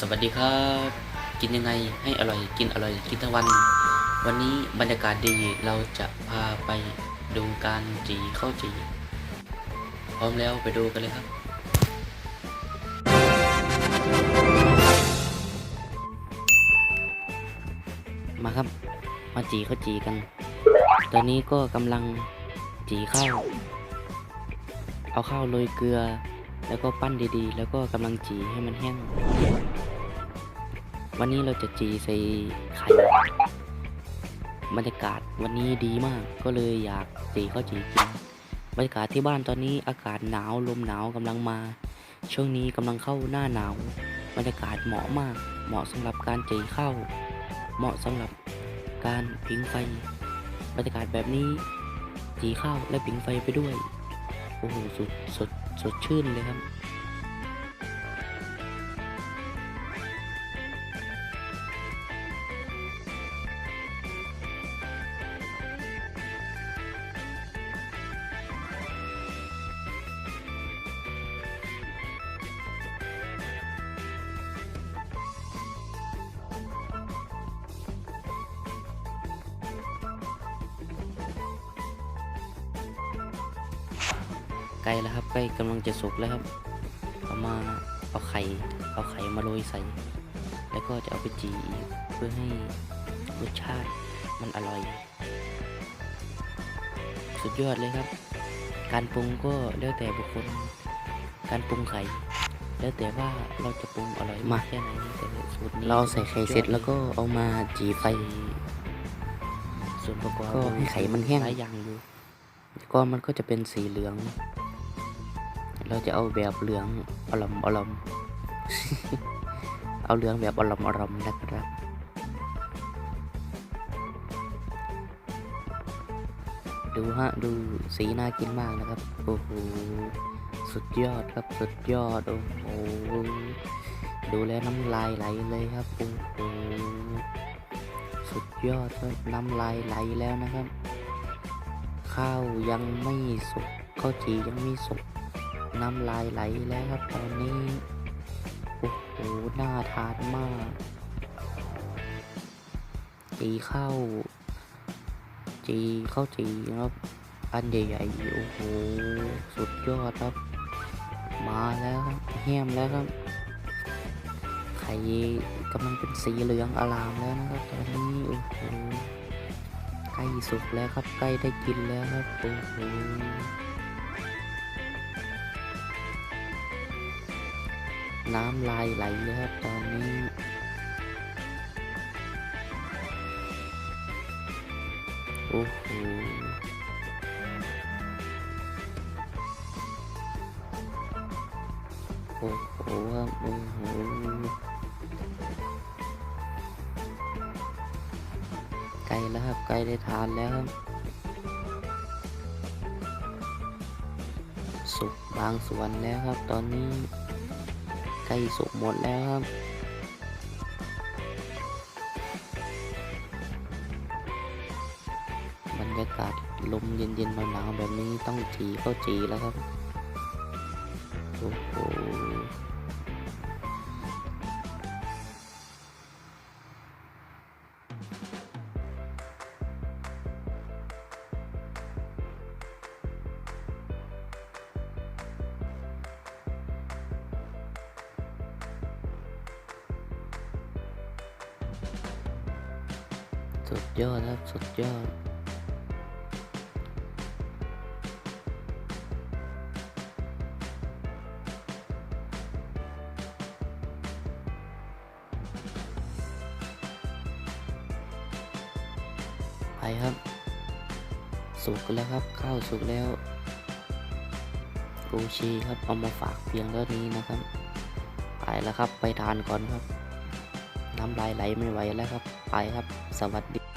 สวัสดีครับ กินยังไงให้อร่อยกินอร่อยกินทั้งวัน วันนี้บรรยากาศดีเราจะพาไปดูการจีข้าวจี พร้อมแล้วไปดูกันเลยครับ มาครับ มาจีข้าวจีกัน ตอนนี้ก็กำลังจีข้าวเอาข้าวโรยเกลือ แล้วก็ปั้นดีๆ แล้วก็กำลังจีให้มันแห้ง วันนี้เราจะจีใส่ไข่บรรยากาศวันนี้ดีมาก ก็เลยอยากจีข้าวจีกินบรรยากาศที่บ้านตอนนี้อากาศหนาวลมหนาวกำลังมา ช่วงนี้กำลังเข้าหน้าหนาว บรรยากาศเหมาะมาก เหมาะสำหรับการจีข้าวเหมาะสำหรับการผิงไฟ บรรยากาศแบบนี้จีข้าวและผิงไฟไปด้วยโอ้โหสดสดสดชื่นเลยครับ ใกล้แล้วครับ ใกล้กำลังจะสุกแล้วครับ เอามาเอาไข่ เอาไข่มาโรยใส่ แล้วก็จะเอาไปจีอีกเพื่อให้รสชาติมันอร่อย สุดยอดเลยครับ การปรุงก็แล้วแต่บุคคล การปรุงไข่ แล้วแต่ว่าเราจะปรุงอร่อยมากแค่ไหนแต่สูตรนี้เราใส่ไข่เสร็จแล้วก็เอามาจีไฟส่วนประกอบก็ให้ไข่มันแห้งหลายอย่างอยู่ก็มันก็จะเป็นสีเหลือง เราจะเอาแบบเหลืองอลอมอลอมเอาเหลืองแบบอลอมอลอมนะครับ ดูฮะดูสีน่ากินมากนะครับ โอ้โห สุดยอดครับ สุดยอด โอ้โห ดูแล้วน้ำลายไหลเลยครับ โอ้โห สุดยอดครับน้ำลายไหลแล้วนะครับ ข้าวยังไม่สุกข้าวจียังไม่สุก น้ำลายไหลแล้วครับตอนนี้ โอ้โหน่าทานมาก จีข้าวจีข้าวจีครับ อันใหญ่ๆ โอ้โห สุดยอดครับ มาแล้วครับแห้มแล้วครับไข่กำลังเป็นสีเหลืองอลามแล้วนะครับตอนนี้โอ้โหใกล้สุกแล้วครับใกล้ได้กินแล้วครับโอ้โห น้ำลายไหลเลยครับตอนนี้โอ้โหโอ้โหครับโอ้โหใกล้แล้วครับใกล้ได้ทานแล้วครับสุกบางส่วนแล้วครับตอนนี้ ใกล้สุกหมดแล้วครับบรรยากาศลมเย็นๆหนาวๆแบบนี้ต้องจีก็จีแล้วครับโอ้โห สุดยอดครับ สุดยอด ไปครับ สุกแล้วครับ ข้าวสุกแล้วกูชีครับ เอามาฝากเพียงเท่านี้นะครับ ไปแล้วครับ ไปทานก่อนครับ น้ำลายไหลไม่ไหวแล้วครับ ไปครับ สวัสดี